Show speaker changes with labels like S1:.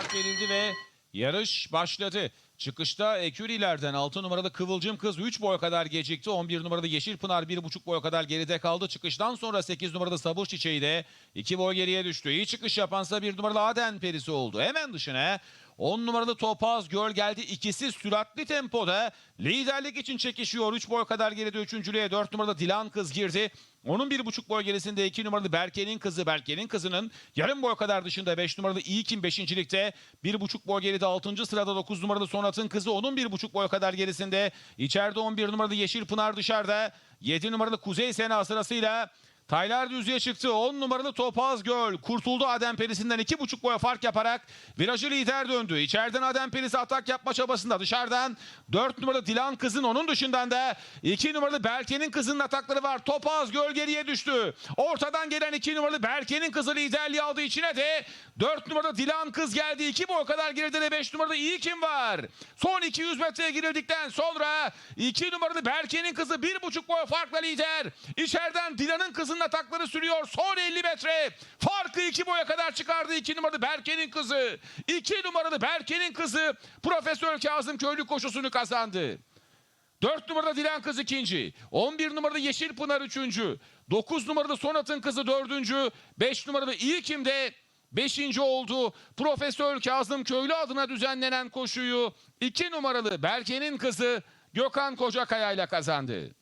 S1: start verildi ve yarış başladı. Çıkışta Ekürilerden 6 numaralı Kıvılcım Kız 3 boy kadar gecikti. 11 numaralı Yeşil Pınar 1,5 boy kadar geride kaldı. Çıkıştan sonra 8 numaralı Sabır Çiçeği de 2 boy geriye düştü. İyi çıkış yapansa 1 numaralı Aden Perisi oldu. Hemen dışına 10 numaralı Topaz Göl geldi. İkisi süratli tempoda liderlik için çekişiyor. 3 boy kadar geride üçüncülüğe 4 numaralı Dilan Kız girdi. Onun bir buçuk boy gerisinde 2 numaralı Berke'nin kızı. Berke'nin kızının yarım boy kadar dışında 5 numaralı İlkin 5.likte. Bir buçuk boy geride 6. sırada 9 numaralı Sonat'ın kızı. Onun bir buçuk boy kadar gerisinde. İçeride 11 numaralı Yeşil Pınar dışarıda. 7 numaralı Kuzey Sena sırasıyla Taylar düzlüğe çıktı. 10 numaralı Topaz Göl kurtuldu Adem Perisi'nden 2,5 boya fark yaparak virajı lider döndü. İçeriden Adem Perisi atak yapma çabasında dışarıdan 4 numaralı Dilan Kız'ın onun dışından da 2 numaralı Berke'nin kızının atakları var. Topaz Göl geriye düştü. Ortadan gelen 2 numaralı Berke'nin kızı liderliği aldı içine de 4 numaralı Dilan Kız geldi. 2 boy kadar geride de 5 numaralı iyi kim var? Son 200 metreye girildikten sonra 2 numaralı Berke'nin kızı 1,5 boy farkla lider. İçeriden Dilan'ın kızının atakları sürüyor. Son 50 metre. Farkı 2 boya kadar çıkardı 2 numaralı Berke'nin kızı. 2 numaralı Berke'nin kızı Profesör Kazım Köylü koşusunu kazandı. 4 numarada Dilan kız ikinci. 11 numarada Yeşil Pınar üçüncü. 9 numarada Sonat'ın kızı dördüncü. 5 numarada İlkim de beşinci oldu. Profesör Kazım Köylü adına düzenlenen koşuyu 2 numaralı Berke'nin kızı Gökhan Kocakaya ile kazandı.